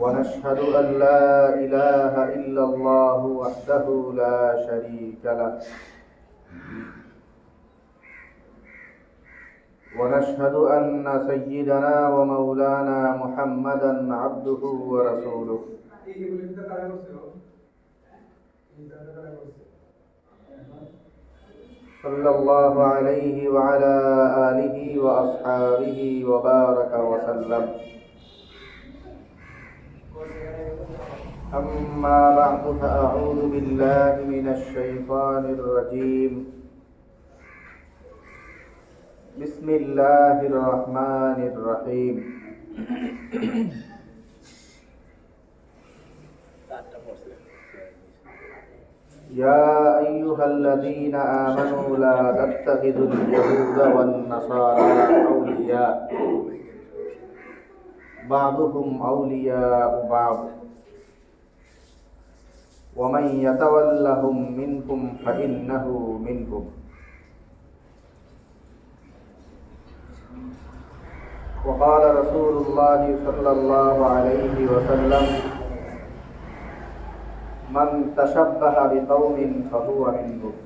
ونشهد أن لا إله إلا الله وحده لا شريك له. ونشهد أن سيدنا ومولانا محمدا عبده ورسوله. صلى الله عليه وعلى آله وأصحابه وبارك وسلم. أما بعد فأعوذ بالله من الشيطان الرجيم. بسم الله الرحمن الرحيم. يا أيها الذين آمنوا لا تتخذوا اليهود والنصارى أولياء. بعضهم أولياء بعض. ومن يتولهم منكم فإنه منهم. وقال رسول الله صلى الله عليه وسلم، من تشبه بقوم فهو منهم.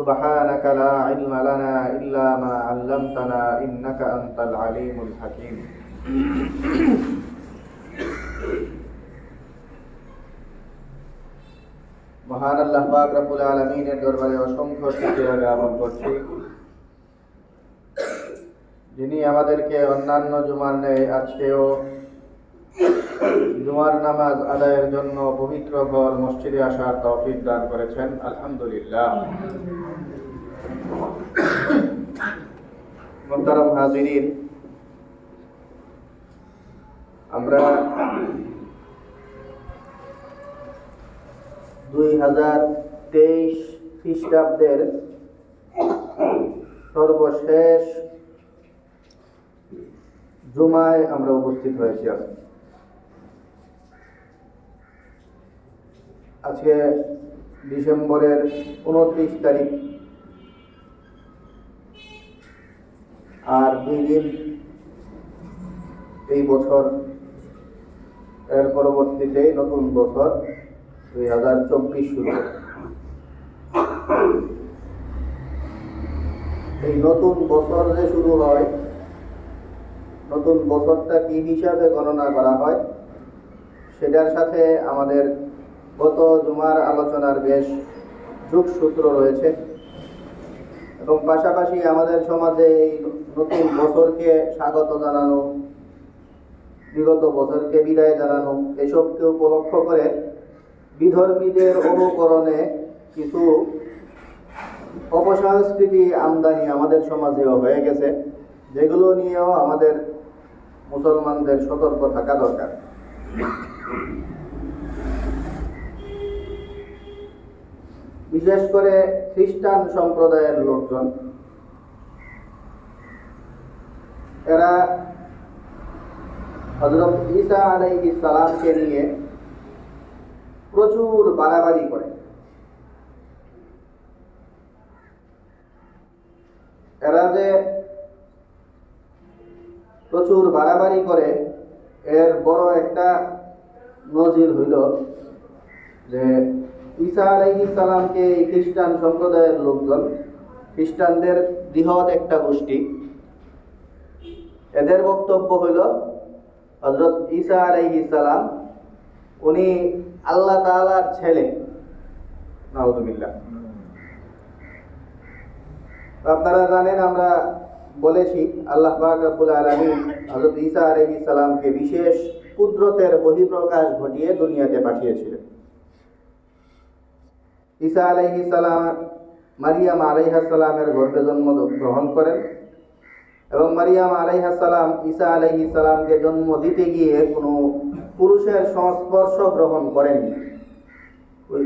سبحانك لا علم لنا إلا ما علمتنا إنك أنت العليم الحكيم মহান আল্লাহ পাক রব্বুল আলামিনের দরবারে অসংখ্য শুকরিয়া জ্ঞাপন করছি যিনি আমাদেরকে অন্যান্য জুমার নেই আজকেও জুমার নামাজ আদায়ের জন্য পবিত্র ঘর মসজিদে আসার তৌফিক দান করেছেন আলহামদুলিল্লাহ মোহতারাম হাজিরিন আমরা দুই হাজার তেইশ খ্রিস্টাব্দের সর্বশেষ জুমায় আমরা উপস্থিত হয়েছি। আজকে ডিসেম্বরের উনত্রিশ তারিখ আর দুই দিন এই বছর, এর পরবর্তীতে নতুন বছর দুই হাজার চব্বিশ শুরু এই নতুন বছর যে শুরু হয়, নতুন বছরটা কি হিসাবে গণনা করা হয়, সেটার সাথে আমাদের গত জুমার আলোচনার বেশ যোগসূত্র রয়েছে। এবং পাশাপাশি আমাদের সমাজে এই নতুন বছরকে স্বাগত জানানো, বিগত বছরকে বিদায় জানানো, এসবকে উপলক্ষ করে বিধর্মীদের অনুকরণে কিছু অপসংস্কৃতি আমদানি আমাদের সমাজেও হয়ে গেছে, যেগুলো নিয়েও আমাদের মুসলমানদের সতর্ক থাকা দরকার। বিশেষ করে খ্রিস্টান সম্প্রদায়ের লোকজন এরা হজরত ঈসা আলাইহি সালামকে নিয়ে প্রচুর বাড়াবাড়ি করে। এরা যে প্রচুর বাড়াবাড়ি করে, এর বড় একটা নজির হইল যে ঈসা আলাইহিস সালামকে খ্রিস্টান সম্প্রদায়ের লোকজন, খ্রিস্টানদের বৃহৎ একটা গোষ্ঠী। এদের বক্তব্য হইল হজরত ঈসা আলাইহিস সালাম, উনি আল্লাহ তাআলার ছেলে। নাউজুবিল্লাহ। আপনারা জানেন, আমরা বলেছি, আল্লাহ পাক রব্বুল আলামিন হযরত ঈসা আলাইহিস সালামকে বিশেষ কুদরতের বহিঃপ্রকাশ ঘটিয়ে দুনিয়াতে পাঠিয়েছিলেন। ঈসা সালাম মারিয়াম আলাইহাস সালামের গর্ভে জন্ম গ্রহণ করেন। এবং মারিয়াম আলাইহাস সালাম, ঈসা আলাইহিস সালামকে জন্ম দিতে গিয়ে কোনো পুরুষের সংস্পর্শ গ্রহণ করেননি।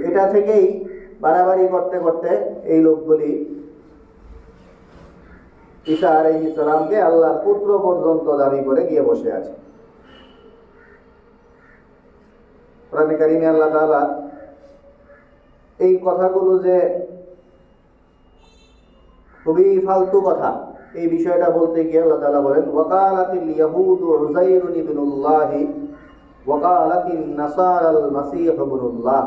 এটা থেকেই বাড়াবাড়ি করতে করতে এই লোকগুলি ঈসা আলাইহিস সালামকে আল্লাহর পুত্র পর্যন্ত দাবি করে গিয়ে বসে আছে। আল্লাহ তাআলা এই কথাগুলো যে খুবই ফালতু কথা এই বিষয়টা বলতে গিয়ে আল্লাহ তাআলা বলেন ওয়াকালাতিল ইয়াহুদু উযাইরুন ইবনুল্লাহ ওয়াকালাতিন নাসারাল মাসীহ ইবনুল্লাহ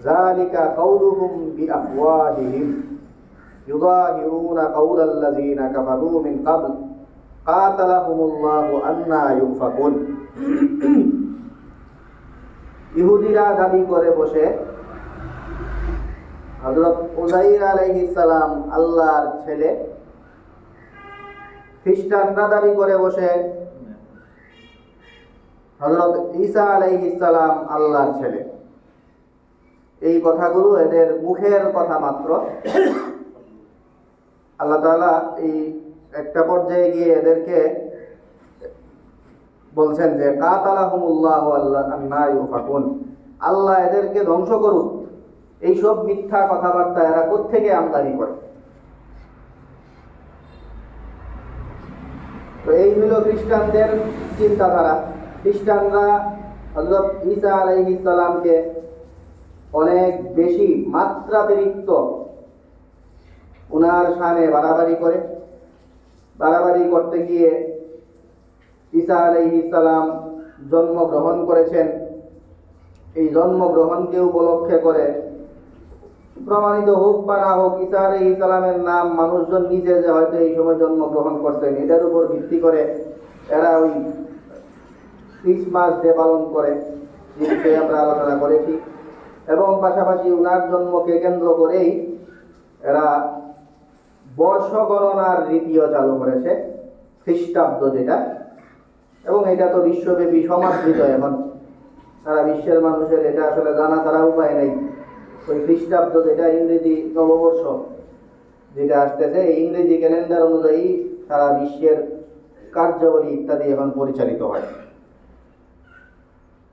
যালিকা কাউলুহুম বিআফওয়াহিহিম يظاهرون قول الذين كفروا من قبل قاتلهم الله أنا يؤفكون ইহুদিরা দাবি করে বসে হযরত উজাইর আলাইহিস সালাম আল্লাহর ছেলে খ্রিস্টানরা দাবি করে বসে। হযরত ঈসা আলাইহিস সালাম আল্লাহর ছেলে। এই কথাগুলো এদের মুখের কথা মাত্র। আল্লাহ তাআলা এই একটা পর্যায়ে গিয়ে এদেরকে বলছেন যে, কাতালাহুমুল্লাহু আল্লাহ আন্না ইউফাকুন। আল্লাহ এদেরকে ধ্বংস করুক। এইসব মিথ্যা কথাবার্তা এরা কোত্থেকে আমদানি করে? তো এই হলো খ্রিস্টানদের চিন্তাধারা। খ্রিস্টানরা হজরত ঈসা আলাইহিস সালামকে অনেক বেশি মাত্রাতিরিক্ত উনার সামনে বাড়াবাড়ি করে। বাড়াবাড়ি করতে গিয়ে ঈসা আলাইহিস সালাম জন্মগ্রহণ করেছেন। এই জন্মগ্রহণকে উপলক্ষে করে প্রমাণিত হোক বা না হোক, ঈসা আলাইহিস সালামের নাম মানুষজন নিজে যে হয়তো এই সময় জন্মগ্রহণ করছেন এটার উপর ভিত্তি করে এরা ওই ক্রিসমাস ডে পালন করে যে বিষয়ে আমরা আলোচনা করেছি। এবং পাশাপাশি উনার জন্মকে কেন্দ্র করেই এরা বর্ষ গণনার রীতিও চালু করেছে, খ্রিস্টাব্দ যেটা। এবং এটা তো বিশ্বব্যাপী সমাদৃত এখন। সারা বিশ্বের মানুষের এটা আসলে জানা তারা উপায় নেই। ওই খ্রিস্টাব্দ যেটা ইংরেজি নববর্ষ যেটা আসতেছে ইংরেজি ক্যালেন্ডার অনুযায়ী সারা বিশ্বের কার্যাবলী ইত্যাদি এখন পরিচালিত হয়।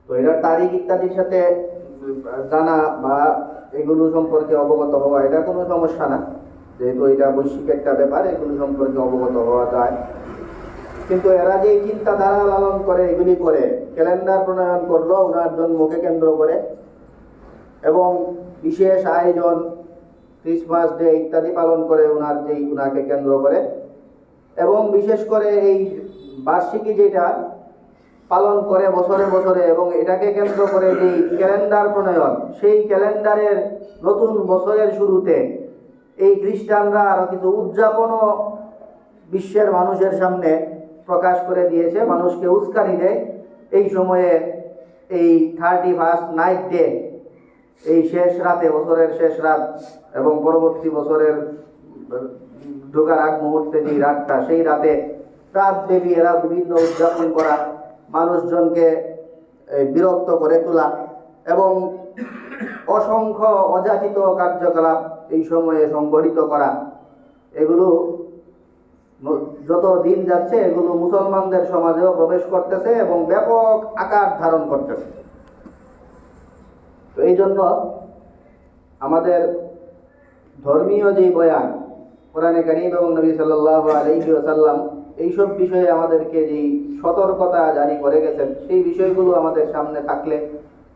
তো এটার তারিখ ইত্যাদির সাথে জানা বা এগুলো সম্পর্কে অবগত হওয়া, এটা কোনো সমস্যা না। যেহেতু এটা বৈশ্বিক একটা ব্যাপার, এগুলো সম্পর্কে অবগত হওয়া যায়। কিন্তু এরা যে চিন্তাধারা লালন করে, এগুলি করে ক্যালেন্ডার প্রণয়ন করল, ওনার জন্মকে কেন্দ্র করে। এবং বিশেষ আয়োজন ক্রিসমাস ডে ইত্যাদি পালন করে ওনার যেই ওনাকে কেন্দ্র করে। এবং বিশেষ করে এই বার্ষিকী যেটা পালন করে বছরে বছরে এবং এটাকে কেন্দ্র করে যেই ক্যালেন্ডার প্রণয়ন, সেই ক্যালেন্ডারের নতুন বছরের শুরুতে এই খ্রিস্টানরা আরও কিছু উদযাপনও বিশ্বের মানুষের সামনে প্রকাশ করে দিয়েছে, মানুষকে উস্কানি দেয়। এই সময়ে এই থার্টি ফার্স্ট নাইট ডে এই শেষ রাতে, বছরের শেষ রাত এবং পরবর্তী বছরের ঢোকার আগ মুহূর্তে যে রাতটা, সেই রাতে রাত দেবী এরা বিভিন্ন উদযাপন করা, মানুষজনকে বিরক্ত করে তোলা এবং অসংখ্য অযাচিত কার্যকলাপ এই সময়ে সংগঠিত করা। এগুলো যত দিন যাচ্ছে, এগুলো মুসলমানদের সমাজেও প্রবেশ করতেছে এবং ব্যাপক আকার ধারণ করতেছে। তো এই জন্য আমাদের ধর্মীয় যে বয়ান, কোরআনে কারিম এবং নবী সাল্লাল্লাহু আলাইহি ওয়াসাল্লাম এইসব বিষয়ে আমাদেরকে যেই সতর্কতা জারি করে গেছেন, সেই বিষয়গুলো আমাদের সামনে থাকলে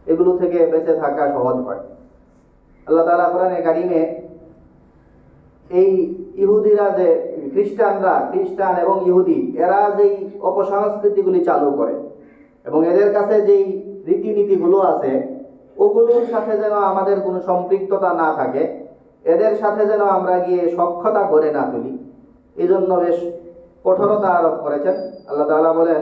এগুলো থেকে বেঁচে থাকা সহজ হয়। আল্লাহ তাআলা কোরআনে কারিমে এই ইহুদিরা যে খ্রিস্টানরা, খ্রিস্টান এবং ইহুদি, এরা যেই অপসংস্কৃতিগুলি চালু করে এবং এদের কাছে যেই রীতিনীতিগুলো আছে ওগুলোর সাথে যেন আমাদের কোনো সম্পৃক্ততা না থাকে, এদের সাথে যেন আমরা গিয়ে সক্ষতা গড়ে না তুলি এই জন্য বেশ কঠোরতা আরোপ করেছেন। আল্লাহ তাআলা বলেন,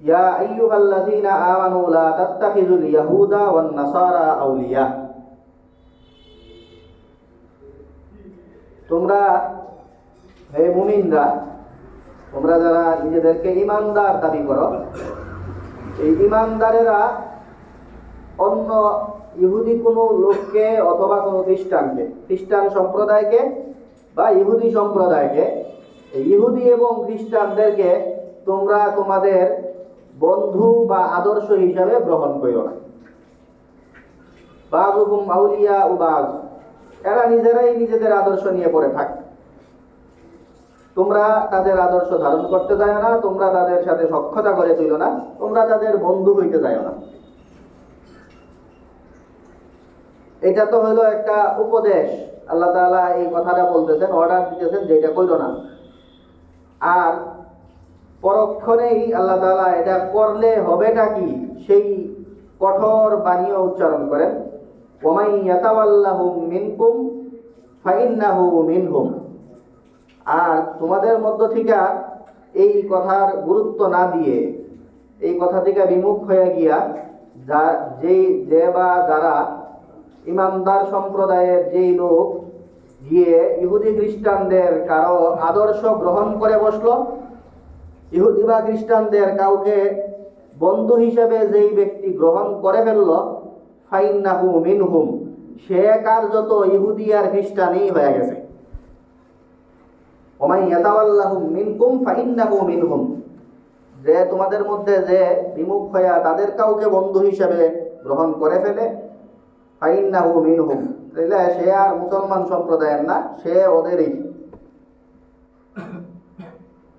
ইয়া আইয়ুহাল্লাযীনা আমানু লা তাত্তাখিযুল ইয়াহুদা ওয়ান নাসারা আউলিয়া। তোমরা, হে মুমিনরা, তোমরা যারা নিজেদেরকে ইমানদার দাবি করো, এই ইমানদারেরা অন্য ইহুদি কোনো লোককে অথবা কোনো খ্রিস্টানকে, খ্রিস্টান সম্প্রদায়কে বা ইহুদি সম্প্রদায়কে ইহুদি এবং খ্রিস্টানদেরকে তোমরা তোমাদের বন্ধু বা আদর্শ হিসাবে গ্রহণ করো না। বাবুকুম আউলিয়া উবাজ এরা নিজেরাই নিজেদের আদর্শ নিয়ে পড়ে থাকে। তোমরা তাদের আদর্শ ধারণ করতে যায় না, তোমরা তাদের সাথে সক্ষতা করে তুইল না, তোমরা তাদের বন্ধু হইতে যায় না। এটা তো হলো একটা উপদেশ। আল্লাহ তাআলা এই কথাটা বলতেছেন অর্ডার দিতেছেন যে এটা কইল না। আর পরক্ষণেই আল্লাহ তাআলা এটা করলে হবেটা কি? সেই কঠোর বাণীও উচ্চারণ করেন, ওমাই ইয়াতাওয়াল্লাহুম মিনকুম ফাইন্নাহু মিনহুম। আর তোমাদের মধ্য থেকে এই কথার গুরুত্ব না দিয়ে, এই কথা থেকে বিমুখ হয়ে গিয়া যা যেই যে বা যারা ইমানদার সম্প্রদায়ের যেই লোক, গিয়ে ইহুদি খ্রিস্টানদের কারও আদর্শ গ্রহণ করে বসল। ইহুদি বা খ্রিস্টানদের কাউকে বন্ধু হিসেবে যেই ব্যক্তি গ্রহণ করে ফেলল, ফাইন্নাহু মিনহুম, সে কার্যত ইহুদি আর খ্রিস্টানই হয়ে গেছে। ওমাই ইয়াতাওয়াল্লাহুম মিনকুম ফাইন্নাহু মিনহুম, যে তোমাদের মধ্যে যে বিমুখ হইয়া তাদের কাউকে বন্ধু হিসেবে গ্রহণ করে ফেলে ফাইন্নাহু মিনহুম। তাইলে সে আর মুসলমান সম্প্রদায়ের না, সে ওদেরই।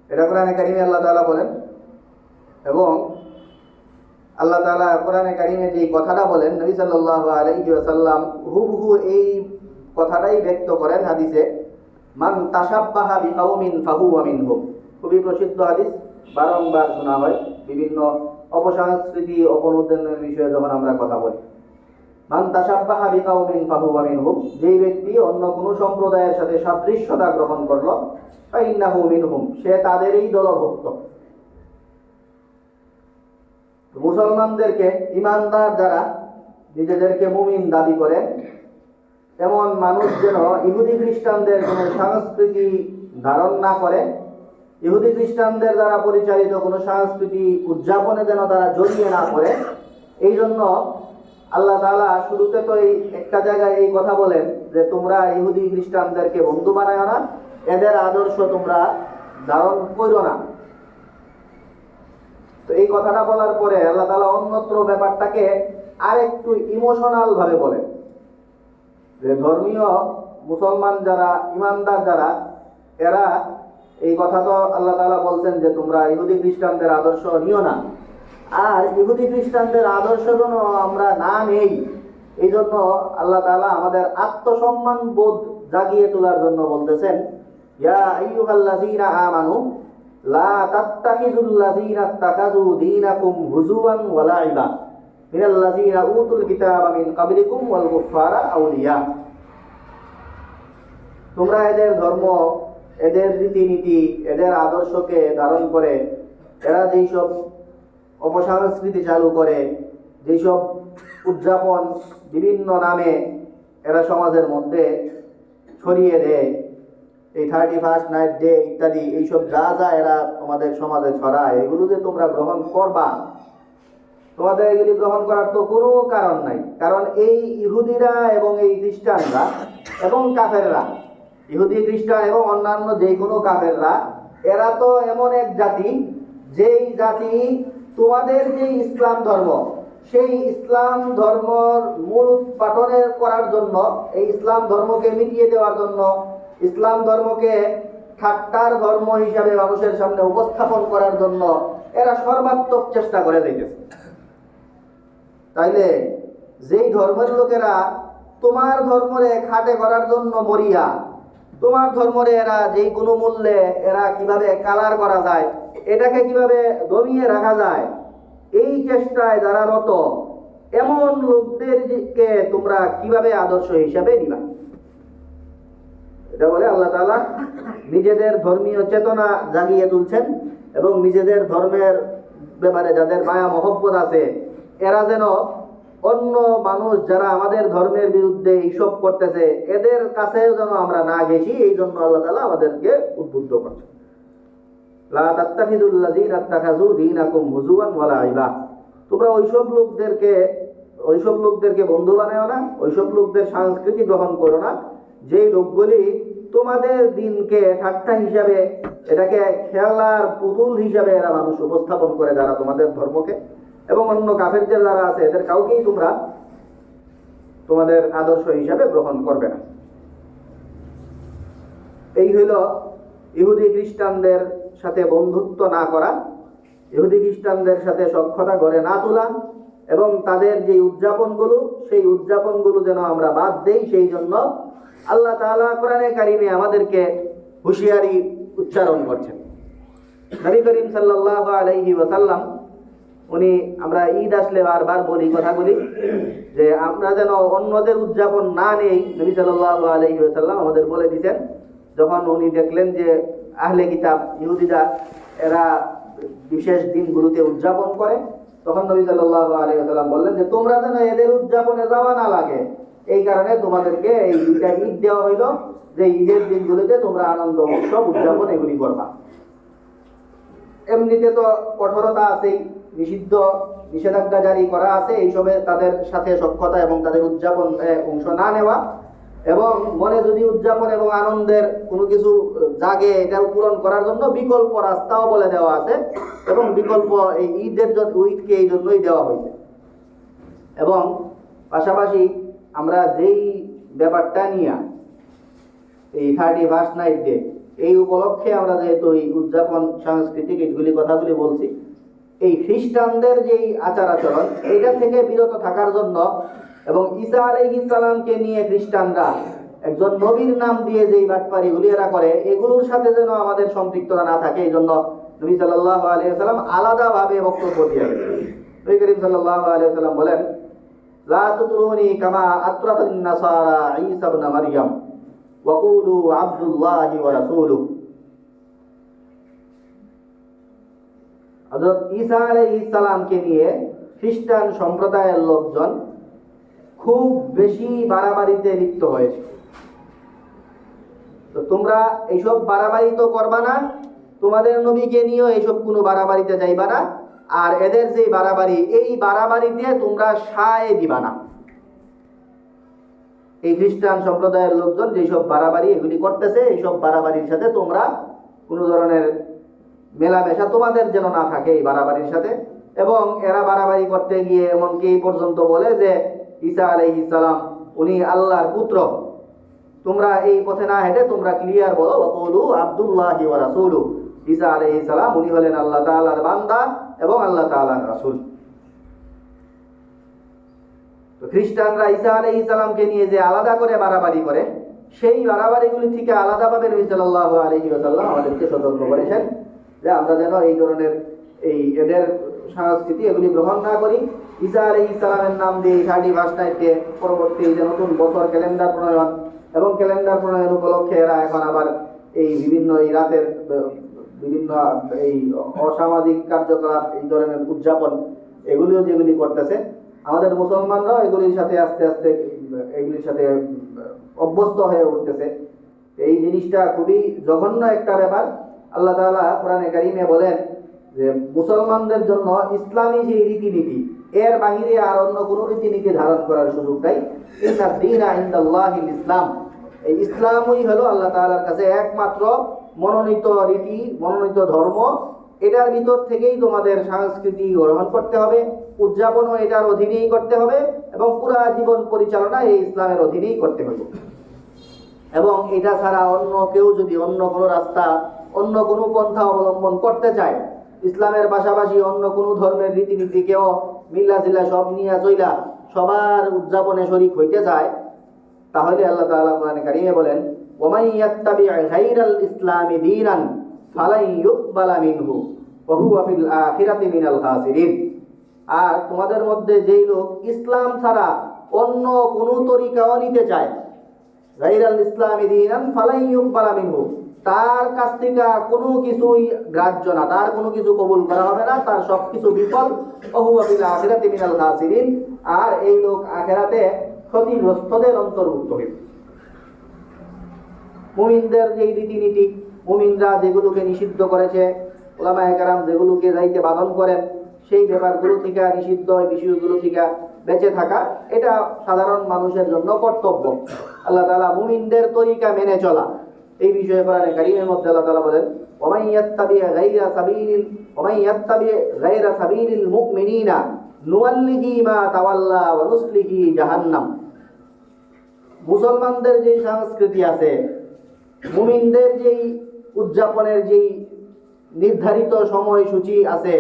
এটা কোরআনে কারিমে আল্লাহ তাআলা বলেন। এবং আল্লাহ তাআলা কোরআনে কারিমে যে কথাটা বলেন, নবী সাল্লাল্লাহু আলাইহি ওয়াসাল্লাম হুবহু এই কথাটাই ব্যক্ত করেন হাদিসে, মান তাসাব্বাহা বিকাউমিন ফাহুয়া মিনহুম। খুবই প্রসিদ্ধ হাদিস, বারংবার শোনা হয়। বিভিন্ন অপসংস্কৃতি অপনোদ্যানের বিষয়ে যখন আমরা কথা বলি। যেই ব্যক্তি অন্য কোনো সম্প্রদায়ের সাথে সাদৃশ্যতা গ্রহণ করল সে তাদেরই দলভুক্ত। মুসলমানদেরকে ইমানদার যারা, নিজেদেরকে মুমিন দাবি করেন এমন মানুষ যেন ইহুদি খ্রিস্টানদের কোনো সংস্কৃতি ধারণ না করে, ইহুদি খ্রিস্টানদের দ্বারা পরিচালিত কোনো সংস্কৃতি উদযাপনে যেন তারা জড়িয়ে না করে এই জন্য আল্লাহ তাআলা শুরুতে তো এই একটা জায়গায় এই কথা বলেন যে তোমরা ইহুদি খ্রিস্টানদেরকে বন্ধু বানায় না, এদের আদর্শ তোমরা ধারণ করো না। তো এই কথাটা বলার পরে আল্লাহ তাআলা অন্যত্র ব্যাপারটাকে আরেকটু ইমোশনাল ভাবে বলেন। যে ধর্মীয় মুসলমান যারা, ইমানদার যারা, এরা এই কথা তো আল্লাহ তাআলা বলছেন যে তোমরা ইহুদি খ্রিস্টানদের আদর্শ নিও না। আর ইহুদি খ্রিস্টানদের আদর্শ যেন আমরা না নেই এই। জন্য আল্লাহ তাআলা আমাদের আত্মসম্মান বোধ জাগিয়ে তোলার জন্য বলতেছেন তোমরা এদের ধর্ম, এদের রীতিনীতি, এদের আদর্শকে ধারণ করে এরা যেই সব অপসংস্কৃতি চালু করে যেসব উদযাপন বিভিন্ন নামে এরা সমাজের মধ্যে ছড়িয়ে দেয়। এই থার্টি ফার্স্ট নাইট ডে ইত্যাদি, এইসব যা যা এরা তোমাদের সমাজে ছড়ায়, এগুলো যে তোমরা গ্রহণ করবা, তোমাদের এগুলি গ্রহণ করার তো কোনো কারণ নাই। কারণ এই ইহুদিরা এবং এই খ্রিস্টানরা এবং কাফেররা, ইহুদি, খ্রিস্টান এবং অন্যান্য যে কোনো কাফেররা, এরা তো এমন এক জাতি, যেই জাতি তোমাদের যে ইসলাম ধর্ম, সেই ইসলাম ধর্মর মূল উৎপাটনের করার জন্য, এই ইসলাম ধর্মকে মিটিয়ে দেওয়ার জন্য, ইসলাম ধর্মকে ঠাট্টার ধর্ম হিসাবে মানুষের সামনে উপস্থাপন করার জন্য এরা সর্বাত্মক চেষ্টা করে দিতেছে তাইলে যেই ধর্মের লোকেরা তোমার ধর্মরে খাটে করার জন্য মরিয়া তোমার ধর্মরে এরা যে কোনো মূল্যে এরা কীভাবে কালার করা যায়, এটাকে কীভাবে দমিয়ে রাখা যায়, এই চেষ্টায় যারা রত, এমন লোকদেরকে তোমরা কীভাবে আদর্শ হিসাবে নিবা? এটা বলে আল্লাহ তাআলা, নিজেদের ধর্মীয় চেতনা জাগিয়ে তুলছেন এবং নিজেদের ধর্মের ব্যাপারে যাদের মায়া মহব্বত আছে, এরা যেন অন্য মানুষ যারা আমাদের ধর্মের বিরুদ্ধে এইসব করতেছে, এদের কাছেও যেন আমরা না গেছি, এই জন্য আল্লাহ তাআলা আমাদেরকে উদ্বুদ্ধ করছেন তোমরা লোকদেরকে লোকদেরকে বন্ধু না লোকদের গ্রহণ করো না। যেই লোকগুলি তোমাদের দিনকে ঠাট্টা হিসাবে, এটাকে খেলার পুতুল হিসাবে এরা মানুষ উপস্থাপন করে যারা তোমাদের ধর্মকে। এবং অন্য কাফেরদের যারা আছে, এদের কাউকেই তোমরা তোমাদের আদর্শ হিসাবে গ্রহণ করবে না। এই হইল ইহুদি খ্রিস্টানদের সাথে বন্ধুত্ব না করা, ইহুদি খ্রিস্টানদের সাথে সক্ষতা গড়ে না তোলা, এবং তাদের যে উদযাপনগুলো, সেই উদযাপনগুলো যেন আমরা বাদ দেই, সেই জন্য আল্লাহ তাআলা কোরআনে কারিমে আমাদেরকে হুঁশিয়ারি উচ্চারণ করছেন। নবী করিম সাল্লাল্লাহু আলাইহি ওয়াসাল্লাম উনি, আমরা ঈদ আসলে বারবার বলি কথাগুলি যে আমরা যেন অন্যদের উদযাপন না নেই, নবী আলাইহি ওয়াসাল্লাম আমাদের বলে দিতেন যখন উনি দেখলেন যে আহলে কিতাব, ইহুদিরা, এরা বিশেষ দিনগুলোতে উদযাপন করে, তখন নবী সাল্লাল্লাহু আলাইহি ওয়াসাল্লাম বললেন যে তোমরা যেন এদের উদযাপনে যাওয়া না লাগে। এই কারণে তোমাদেরকে এই দুইটা ঈদ দেওয়া হইল, যে ঈদের দিনগুলোতে তোমরা আনন্দ, উৎসব উদযাপন এগুলি করবা। এমনিতে তো কঠোরতা আছেই নিষিদ্ধ নিষেধাজ্ঞা জারি করা আছে, এইসবে তাদের সাথে সক্ষতা এবং তাদের উদযাপন অংশ না নেওয়া। এবং মনে যদি উদযাপন এবং আনন্দের কোনো কিছু জাগে এটা পূরণ করার জন্য বিকল্প রাস্তাও বলে দেওয়া আছে। এবং বিকল্প এই ঈদের জন্য ঈদকে এই জন্যই দেওয়া হয়েছে। এবং পাশাপাশি আমরা যেই ব্যাপারটা নিয়ে এই থার্টি ফার্স্ট নাইট ডে, এই উপলক্ষে আমরা যেহেতু এই উদযাপন, সাংস্কৃতিক এইগুলি কথাগুলি বলছি এই খ্রিস্টানদের যেই আচার আচরণ এইটা থেকে বিরত থাকার জন্য এবং ঈসা আলাইহিস সালামকে নিয়ে খ্রিস্টানরা একজন নবীর নাম দিয়ে যেই বাটপারিগুলি এরা করে, এগুলোর সাথে যেন আমাদের সম্পৃক্ততা না থাকে এই জন্য নবী সাল্লাল্লাহু আলাইহি সাল্লাম আলাদাভাবে বক্তব্য দিয়ে নবী করিম সাল্লাল্লাহু আলাইহি সাল্লাম বলেন তুতরুনি কামা আতরাতান নাসারা ঈসা হযরত ঈসা আলাইহিস সালামকে নিয়ে খ্রিস্টান সম্প্রদায়ের লোকজন খুব বেশি বাড়াবাড়িতে লিপ্ত হয়েছে। তো তোমরা এইসব বাড়াবাড়ি তো করবা না, তোমাদের নবীকে নিয়েও এইসব কোনো বাড়াবাড়িতে যাইবা না, আর এদের যে বাড়াবাড়ি, এই বাড়াবাড়িতে তোমরা সায় দিবা না। এই খ্রিস্টান সম্প্রদায়ের লোকজন যেসব বাড়াবাড়ি এগুলি করতেছে, এইসব বাড়াবাড়ির সাথে তোমরা কোনো ধরনের মেলামেশা তোমাদের যেন না থাকে এই বাড়াবাড়ির সাথে। এবং এরা বাড়াবাড়ি করতে গিয়ে এমনকি এই পর্যন্ত বলে যে, ঈসা আলাইহিস সালাম, উনি আল্লাহর পুত্র। তোমরা এই পথে না হেঁটে তোমরা ক্লিয়ার বলো, ওয়াকুলু আব্দুল্লাহি রাসূলু। ঈসা আলাইহিস সালাম, উনি হলেন আল্লাহ তাআলার বান্দা এবং আল্লাহ তাআলার রাসূল। তো খ্রিস্টানরা ঈসা আলাইহিস সালামকে নিয়ে যে আলাদা করে বাড়াবাড়ি করে, সেই বাড়াবাড়িগুলি থেকে আলাদাভাবে নবী আলাইহি ওয়াসাল্লাম আমাদেরকে সতর্ক করেছেন। যে আমরা যেন এই ধরনের এই এদের সংস্কৃতি এগুলি গ্রহণ না করি। ঈসা আলাইহিস ইসলামের নাম দিয়ে থার্টি ফার্স্ট পরবর্তী যে নতুন বছর ক্যালেন্ডার প্রণয়ন এবং ক্যালেন্ডার প্রণয়ন উপলক্ষে এরা এখন আবার এই বিভিন্ন এই রাতের, বিভিন্ন এই অসামাজিক কার্যকলাপ, এই ধরনের উদযাপন এগুলিও যেগুলি করতেছে, আমাদের মুসলমানরাও এগুলির সাথে আস্তে আস্তে এগুলির সাথে অভ্যস্ত হয়ে উঠতেছে। এই জিনিসটা খুবই জঘন্য একটা ব্যাপার। আল্লাহ তাআলা কোরআনে কারিমে বলেন যে মুসলমানদের জন্য ইসলামী যে রীতিনীতি, এর বাহিরে আর অন্য কোনো রীতিনীতি ধারণ করার সুযোগ নাই। ইসলাম। এই ইসলামই হলো আল্লাহ তাআলার কাছে একমাত্র মনোনীত রীতি, মনোনীত ধর্ম। এটার ভিতর থেকেই তোমাদের সংস্কৃতি গ্রহণ করতে হবে, উদযাপনও এটার অধীনেই করতে হবে এবং পুরা জীবন পরিচালনা এই ইসলামের অধীনেই করতে হবে। এবং এটা ছাড়া অন্য কেউ যদি অন্য কোনো রাস্তা অন্য কোনো পন্থা অবলম্বন করতে চায়। ইসলামের পাশাপাশি অন্য কোনো ধর্মের রীতিনীতিকেও মিল্লা জিল্লা সব নিয়ে চইলা সবার উদযাপনে শরিক হইতে চায়। তাহলে আল্লাহ তাআলা কোরআনে কারিমে বলেন ওমাই ইয়াত্তাবি গায়রাল ইসলামি দীনান ফালাই ইউকবালা মিনহু ওয়া হুয়া ফিল আখিরাতি মিনাল খাসিরিন। আর তোমাদের মধ্যে যেই লোক ইসলাম ছাড়া অন্য কোনো তরিকাও নিতে চায় গাইরাল ইসলামী দিনান ফালাই ইউকবালা মিনহু। তার কাছ থেকে কোনো কিছুই গ্রাহ্য না। তার কোনো কিছু কবুল করা হবে না, তার সব কিছু বিফল। অহুয়া বিল আখিরাতি মিনাল খাসিরিন। আর এই লোক আখেরাতে ক্ষতিগ্রস্তদের অন্তর্ভুক্ত হইবে মুমিনদের যে রীতিনীতি, মুমিনরা যেগুলোকে নিষিদ্ধ করেছে ওলামা একরাম যেগুলোকে যাইতে বারণ করেন, সেই ব্যাপারগুলো থেকে, নিষিদ্ধ বিষয়গুলো থেকে বেঁচে থাকা, এটা সাধারণ মানুষের জন্য কর্তব্য। আল্লাহ তালা মুমিনদের তরিকা মেনে চলা। এই বিষয়ে কোরআনে কারিমের মধ্যে আল্লাহ তাআলা বলেন নুওয়াল্লিহি মা তাওয়াল্লা জাহান্নাম। মুসলমানদের যে সংস্কৃতি আছে, মুমিনদের যেই উদযাপনের যেই নির্ধারিত সময়সূচি আছে,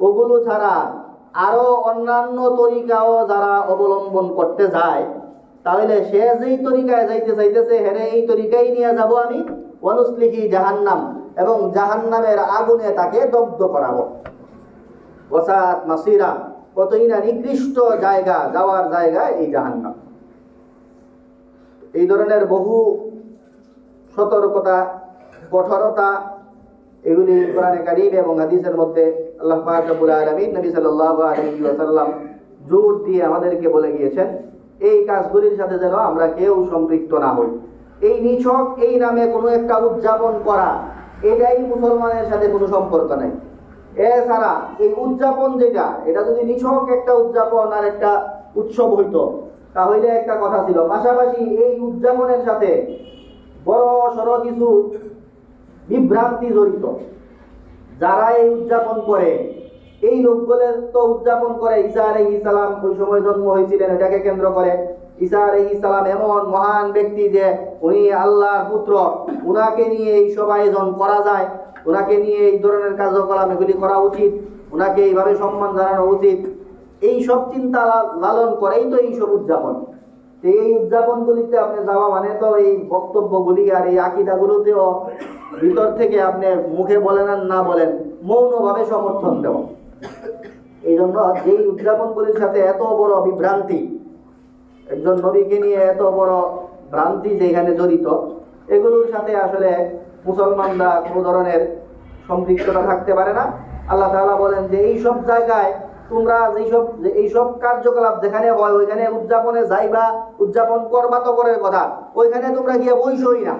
ওগুলো ছাড়া আরও অন্যান্য তরিকাও যারা অবলম্বন করতে যায় তাহলে সে যেই তরিকায় যাইতে চাইতেছে হেরে এই তরিকাই নিয়ে যাব আমি। অনুসলিহি জাহান্নাম, এবং জাহান্নামের আগুনে তাকে দগ্ধ করাবো। ওসাত মাসিরা, কতই না নিকৃষ্ট জায়গা, যাওয়ার জায়গা এই জাহান্নাম। এই ধরনের বহু সতর্কতা, কঠোরতা, এগুলি কোরআনে কারিম এবং হাদিসের মধ্যে আল্লাহ পাক রব্বুল আলামিন নবী সাল্লাল্লাহু আলাইহি ওয়াসাল্লাম জোর দিয়ে আমাদেরকে বলে গিয়েছেন। এই কাজগুলির সাথে যেন আমরা কেউ সম্পৃক্ত না হই। এই নিছক, এই নামে কোনো একটা উদযাপন করা, এটাই মুসলমানের সাথে কোনো সম্পর্ক নাই। এছাড়া এই উদযাপন যেটা, এটা যদি নিছক একটা উদযাপন আর একটা উৎসব হইতো, তাহলে একটা কথা ছিল। পাশাপাশি এই উদযাপনের সাথে বড় সড় কিছু বিভ্রান্তি জড়িত। যারা এই উদযাপন করে এই লোকগুলোর তো উদযাপন করে। ঈসা আলাইহিস সালাম ওই সময় জন্ম হয়েছিলেন, এটাকে কেন্দ্র করে। ঈসা আলাইহিস সালাম এমন মহান ব্যক্তি যে উনি আল্লাহর পুত্র। উনাকে নিয়ে এই সব আয়োজন করা যায়। ওনাকে নিয়ে এই ধরনের কার্যকলাপ এগুলি করা উচিত। ওনাকে এইভাবে সম্মান জানানো উচিত। এই সব চিন্তা লালন করেই তো এই সব উদযাপন। এই উদযাপনগুলিতে আপনি যাওয়া মানে তো এই বক্তব্যগুলি আর এই আকিদাগুলোতেও ভিতর থেকে আপনি মুখে বলেন আর না বলেন, মৌনভাবে সমর্থন দেওয়া। এই জন্য যেই উদযাপনগুলির সাথে এত বড় বিভ্রান্তি, একজন নবীকে নিয়ে এত বড় ভ্রান্তি যেখানে জড়িত, এগুলোর সাথে আসলে মুসলমানরা কোনো ধরনের সম্পৃক্ততা থাকতে পারে না। আল্লাহ তাআলা বলেন যে এই সব জায়গায় তোমরা যেসব এইসব কার্যকলাপ যেখানে হয়, ওইখানে উদযাপনে যাইবা, উদযাপন করবা তো পরের কথা, ওইখানে তোমরা গিয়ে বইসই না।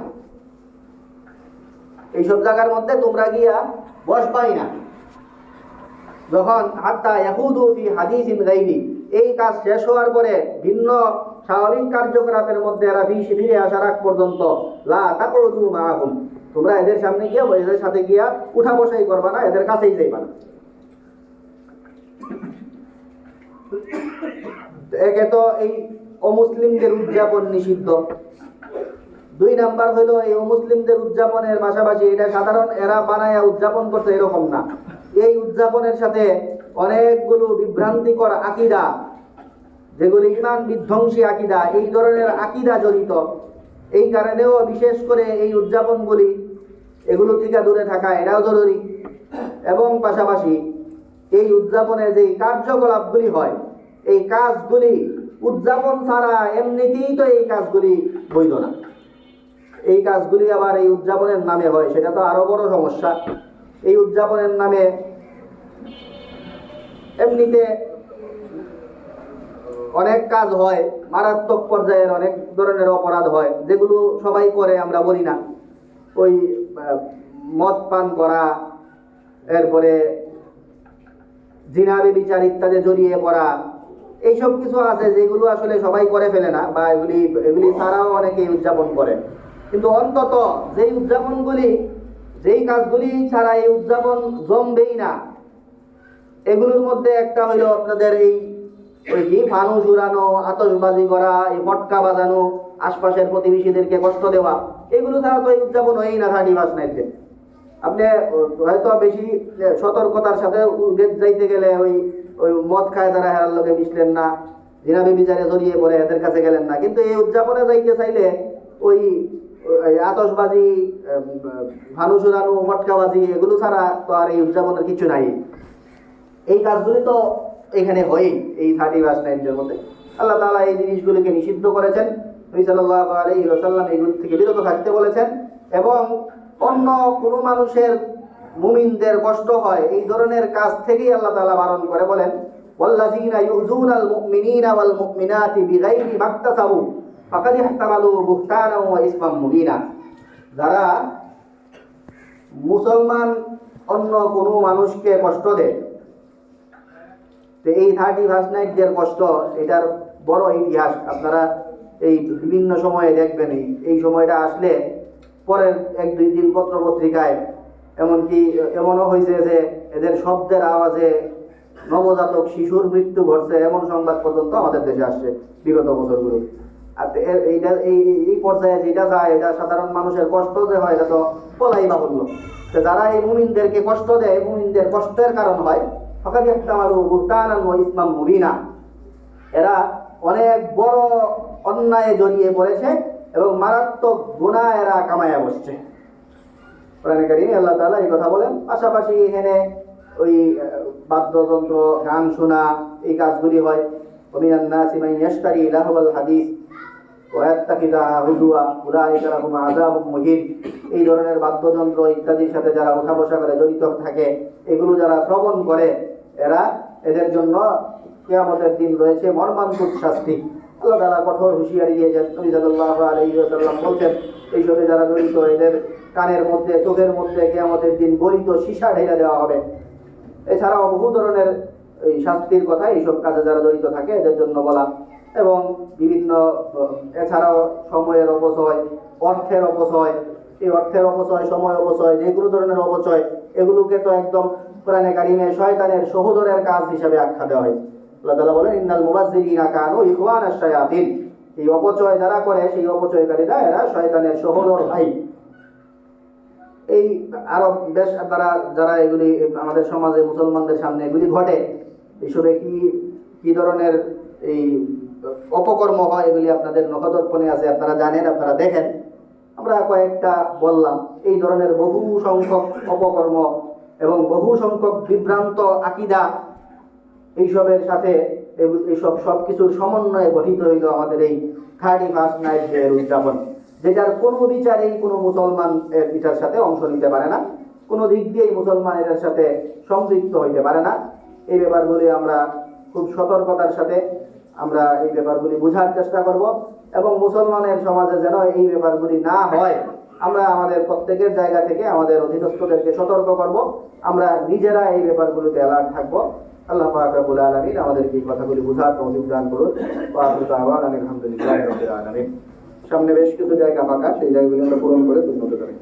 এইসব জায়গার মধ্যে তোমরা গিয়া বসবাই না। যখন হাত্তা ইয়াহুদু ফি হাদিসিন গাইবি, এই কাজ শেষ হওয়ার পরে ভিন্ন স্বাভাবিক কার্যকলাপের মধ্যে এরা ফিরে আসার আগ পর্যন্ত লা তাকউদু মাআহুম। তোমরা এদের সামনে গিয়া এদের সাথে গিয়া উঠা বসাই করবা না, এদের কাছেই যাইবা না। একে তো এই অমুসলিমদের উদযাপন নিষিদ্ধ। দুই নাম্বার হইল এই অমুসলিমদের উদযাপনের পাশাপাশি এটা সাধারণ, এরা বানায়া উদযাপন করছে এরকম না। এই উদযাপনের সাথে অনেকগুলো বিভ্রান্তিকর আকিদা, যেগুলি ইমান বিধ্বংসী আকিদা, এই ধরনের আকিদা জড়িত। এই কারণেও বিশেষ করে এই উদযাপনগুলি এগুলো থেকে দূরে থাকা এটাও জরুরি। এবং পাশাপাশি এই উদযাপনের যে কার্যকলাপগুলি হয়, এই কাজগুলি উদযাপন ছাড়া এমনিতেই তো এই কাজগুলি বৈধ না। এই কাজগুলি আবার এই উদযাপনের নামে হয়, সেটা তো আরও বড় সমস্যা। এই উদযাপনের নামে এমনিতে অনেক কাজ হয়, মারাত্মক পর্যায়ের অনেক ধরনের অপরাধ হয়, যেগুলো সবাই করে, আমরা বলি না। ওই মদ পান করা, এরপরে জিনাবে বিচার ইত্যাদি জড়িয়ে পড়া, এইসব কিছু আছে যেগুলো আসলে সবাই করে ফেলে না, বা এগুলি এগুলি ছাড়াও অনেকেই উদযাপন করে। কিন্তু অন্তত যেই উদযাপনগুলি যেই কাজগুলি ছাড়া এই উদযাপন জমবেই না, এগুলোর মধ্যে একটা হইল আপনাদের এই ওই কি উড়ানো, আতশবাজি করা, এই ফটকা বাজানো, আশপাশের প্রতিবেশীদেরকে কষ্ট দেওয়া, এগুলো ছাড়া তো এই উদযাপন হয়েই না থার্টি ফার্স্ট নাইটে আপনি হয়তো বেশি সতর্কতার সাথে যাইতে গেলে ওই ওই মদ খায় তারা হেরার লোকে মিশলেন না জিনাবি বিচারে জড়িয়ে পড়ে, এদের কাছে গেলেন না। কিন্তু এই উদযাপনে যাইতে চাইলে ওই ওই আতশবাজি ভানু সুরানু, মটকাবাজি, এগুলো ছাড়া তো আর এই উদযাপনের কিছু নাই। এই কাজগুলি তো এখানে হয়ই, এই থার্টি ফার্স্ট নাইটের মধ্যে। আল্লাহ তাআলা এই জিনিসগুলিকে নিষিদ্ধ করেছেন। নবী সাল্লাল্লাহু আলাইহি ওয়াসাল্লাম এগুলো থেকে বিরত থাকতে বলেছেন এবং অন্য কোনো মানুষের মুমিনদের কষ্ট হয় এই ধরনের কাজ থেকেই আল্লাহ তাআলা বারণ করে বলেন, ওয়াল্লাযীনা ইউযুনাল মুমিনিনা ওয়াল মুমিনাতি বিগাইরি মাকতাসাবু। ফাকাদ ইহতামালু বুহতানা ও ইসমান মুবিনা। যারা মুসলমান অন্য কোনো মানুষকে কষ্ট দেয়, তো এই থার্টি ফার্স্ট নাইটদের কষ্ট, এটার বড় ইতিহাস। আপনারা এই বিভিন্ন সময়ে দেখবেন, এই সময়টা আসলে পরের এক দুই দিন পত্র পত্রিকায় এমনকি এমনও হয়েছে যে এদের শব্দের আওয়াজে নবজাতক শিশুর মৃত্যু ঘটছে, এমন সংবাদ পর্যন্ত আমাদের দেশে আসছে বিগত বছরগুলো আর এইটা, এই, এই- পর্যায়ে যেটা যায়, এটা সাধারণ মানুষের কষ্ট যে হয়, এটা তো বলাই বাহুল্য। তো যারা এই মুমিনদেরকে কষ্ট দেয়, মুমিনদের কষ্টের কারণ হয়, ফকাদি একটা মারু বুহতানান ও ইসলাম মুবিনা। এরা অনেক বড় অন্যায়ে জড়িয়ে পড়েছে এবং মারাত্মক গুণা এরা কামায়া বসছে। কোরআনে কারিমে আল্লাহ তাআলা এই কথা বলেন, পাশাপাশি এখানে ওই বাদ্যযন্ত্র, গান শোনা, এই কাজগুলি হয়। ওমিনান নাসি মান ইয়াশতারি লাহওয়াল হাদিস। ওয়া হুজুয়া, উলাইকা লাহুম আযাবুম মুহিন। এই ধরনের বাদ্যযন্ত্র ইত্যাদির সাথে যারা ওঠা বসা করে জড়িত থাকে, এগুলো যারা শ্রবণ করে, এরা এদের জন্য কিয়ামতের দিন রয়েছে মর্মান্তিক শাস্তি। আল্লাহ তাআলা কঠোর হুঁশিয়ারি দিয়েছেন। বলছেন, এই সাথে যারা জড়িত, এদের কানের মধ্যে, চোখের মধ্যে কিয়ামতের দিন গলিত সীসা ঢেলে দেওয়া হবে। এছাড়াও বহু ধরনের এই শাস্তির কথা, এইসব কাজে যারা জড়িত থাকে, এদের জন্য বলা এবং বিভিন্ন এছাড়াও সময়ের অপচয়, অর্থের অপচয়, এই অর্থের অপচয় সময় অপচয় যেগুলো ধরনের অপচয়, এগুলোকে তো একদম কোরআনে কারিমে শয়তানের সহোদরের কাজ হিসাবে আখ্যা দেওয়া হয় আল্লাহ তাআলা বলেন, ইন্নাল মুবাজ্জিরিনা কানু ইখওয়ানাশ শায়াতিন। এই অপচয় যারা করে, সেই অপচয়কারীরা, এরা শয়তানের সহোদর ভাই এই আরও বেশ তারা, যারা এগুলি আমাদের সমাজে মুসলমানদের সামনে এগুলি ঘটে, এসবে কি কি ধরনের এই অপকর্ম হয় এগুলি আপনাদের নখদর্পণে আছে, আপনারা জানেন, আপনারা দেখেন। আমরা কয়েকটা বললাম, এই ধরনের বহু সংখ্যক অপকর্ম এবং বহু সংখ্যক বিভ্রান্ত আকিদা, এইসবের সাথে এইসব সব কিছুর সমন্বয়ে গঠিত হইল আমাদের এই থার্টি ফার্স্ট নাইট ডে উদযাপন। যেটার কোনো বিচারেই কোনো মুসলমান এটার সাথে অংশ নিতে পারে না, কোনো দিক দিয়েই মুসলমান এটার সাথে সম্পৃক্ত হইতে পারে না। এই ব্যাপারগুলি আমরা খুব সতর্কতার সাথে আমরা এই ব্যাপারগুলি বোঝার চেষ্টা করব এবং মুসলমানের সমাজে যেন এই ব্যাপারগুলি না হয়, আমরা আমাদের প্রত্যেকের জায়গা থেকে আমাদের অধীনস্থদেরকে সতর্ক করব, আমরা নিজেরা এই ব্যাপারগুলিতে অ্যালার্ট থাকব। আল্লাহ পাক রব্বুল আলামিন আমাদেরকে এই কথাগুলি বোঝার তৌফিক দান করুন। আলহামদুলিল্লাহি সামনে বেশ কিছু জায়গা ফাঁকা, সেই জায়গাগুলি আমরা পূরণ করে করি